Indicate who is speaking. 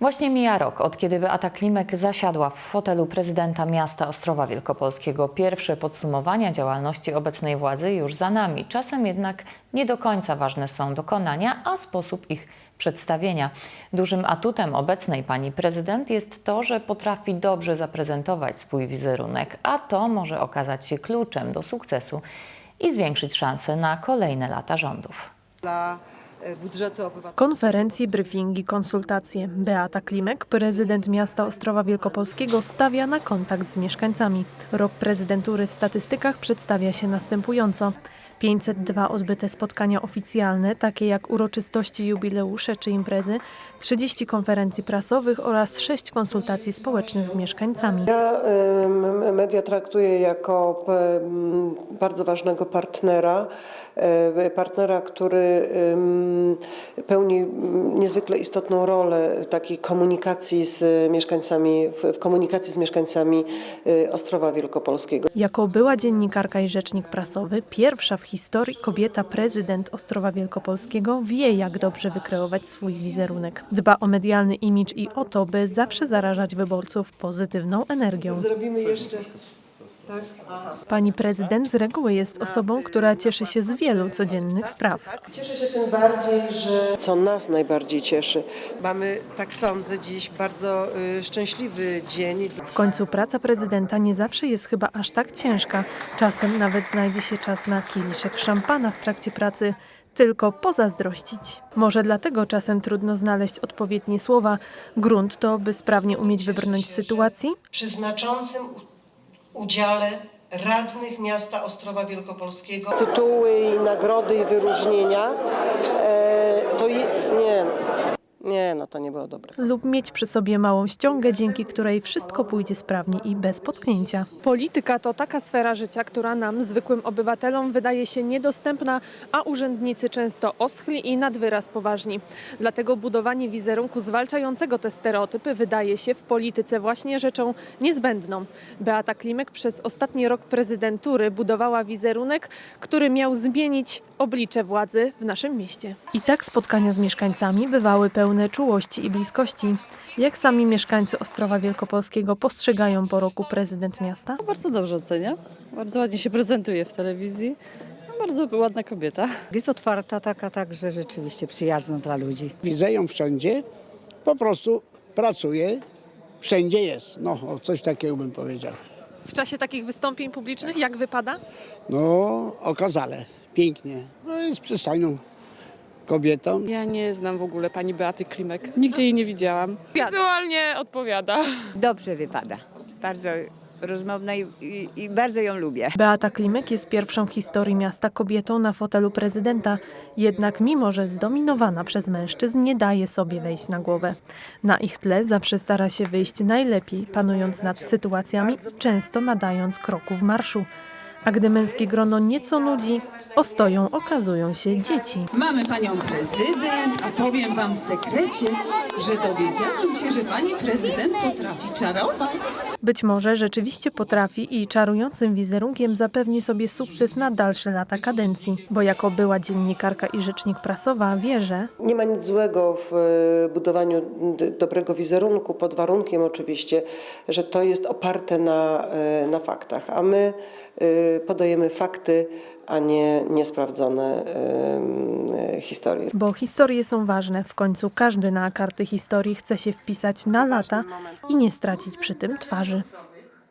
Speaker 1: Właśnie mija rok, od kiedy Beata Klimek zasiadła w fotelu prezydenta miasta Ostrowa Wielkopolskiego. Pierwsze podsumowania działalności obecnej władzy już za nami. Czasem jednak nie do końca ważne są dokonania, a sposób ich przedstawienia. Dużym atutem obecnej pani prezydent jest to, że potrafi dobrze zaprezentować swój wizerunek, a to może okazać się kluczem do sukcesu i zwiększyć szanse na kolejne lata rządów.
Speaker 2: dla budżetu obywatelskiego.
Speaker 3: Konferencje, briefingi, konsultacje. Beata Klimek, prezydent miasta Ostrowa Wielkopolskiego, stawia na kontakt z mieszkańcami. Rok prezydentury w statystykach przedstawia się następująco. 502 odbyte spotkania oficjalne, takie jak uroczystości, jubileusze czy imprezy, 30 konferencji prasowych oraz 6 konsultacji społecznych z mieszkańcami.
Speaker 2: Ja media traktuję jako bardzo ważnego partnera, e, partnera, który pełni niezwykle istotną rolę takiej komunikacji z mieszkańcami, w, w komunikacji z mieszkańcami e, Ostrowa Wielkopolskiego.
Speaker 3: Jako była dziennikarka i rzecznik prasowy, pierwsza w historii kobieta prezydent Ostrowa Wielkopolskiego wie, jak dobrze wykreować swój wizerunek. Dba o medialny imidż i o to, by zawsze zarażać wyborców pozytywną energią.
Speaker 2: Zrobimy jeszcze... Tak?
Speaker 3: Pani prezydent z reguły jest osobą, która cieszy się z wielu codziennych spraw.
Speaker 2: Cieszę się tym bardziej, że... Co nas najbardziej cieszy. Mamy, tak sądzę, dziś bardzo y, szczęśliwy dzień.
Speaker 3: W końcu praca prezydenta nie zawsze jest chyba aż tak ciężka. Czasem nawet znajdzie się czas na kieliszek szampana w trakcie pracy. Tylko pozazdrościć. Może dlatego czasem trudno znaleźć odpowiednie słowa. Grunt to, by sprawnie umieć wybrnąć z sytuacji,
Speaker 2: przy znaczącym udziale radnych miasta Ostrowa Wielkopolskiego. Tytuły i nagrody i wyróżnienia e, to je, nie, nie, no to nie było dobre.
Speaker 3: lub mieć przy sobie małą ściągę, dzięki której wszystko pójdzie sprawnie i bez potknięcia. Polityka to taka sfera życia, która nam, zwykłym obywatelom, wydaje się niedostępna, a urzędnicy często oschli i nad wyraz poważni. Dlatego budowanie wizerunku zwalczającego te stereotypy wydaje się w polityce właśnie rzeczą niezbędną. Beata Klimek przez ostatni rok prezydentury budowała wizerunek, który miał zmienić oblicze władzy w naszym mieście. I tak spotkania z mieszkańcami bywały pełne czułości i bliskości. Jak sami mieszkańcy Ostrowa Wielkopolskiego postrzegają po roku prezydent miasta?
Speaker 4: Bardzo dobrze ocenia. Bardzo ładnie się prezentuje w telewizji. No, Bardzo ładna kobieta.
Speaker 5: Jest otwarta, taka także rzeczywiście przyjazna dla ludzi.
Speaker 6: Widzę ją wszędzie, po prostu pracuje, wszędzie jest. No, coś takiego bym powiedział.
Speaker 3: W czasie takich wystąpień publicznych jak wypada?
Speaker 6: No, okazale, pięknie. No, jest przystojną kobietą.
Speaker 7: Ja nie znam w ogóle pani Beaty Klimek. Nigdzie jej nie widziałam. Wizualnie odpowiada.
Speaker 5: Dobrze wypada. Bardzo rozmowna i, i, i bardzo ją lubię.
Speaker 3: Beata Klimek jest pierwszą w historii miasta kobietą na fotelu prezydenta. Jednak mimo, że zdominowana przez mężczyzn, nie daje sobie wejść na głowę. Na ich tle zawsze stara się wyjść najlepiej, panując nad sytuacjami i często nadając kroku w marszu. A gdy męskie grono nieco nudzi, ostoją okazują się dzieci.
Speaker 8: Mamy panią prezydent, a powiem wam w sekrecie, że dowiedziałam się, że pani prezydent potrafi czarować.
Speaker 3: Być może rzeczywiście potrafi i czarującym wizerunkiem zapewni sobie sukces na dalsze lata kadencji, bo jako była dziennikarka i rzecznik prasowa wie, że
Speaker 2: Nie ma nic złego w e, budowaniu d- dobrego wizerunku, pod warunkiem oczywiście, że to jest oparte na, e, na faktach, a my e, podajemy fakty, a nie niesprawdzone e, historie.
Speaker 3: Bo historie są ważne. W końcu każdy na karty historii chce się wpisać na lata i nie stracić przy tym twarzy.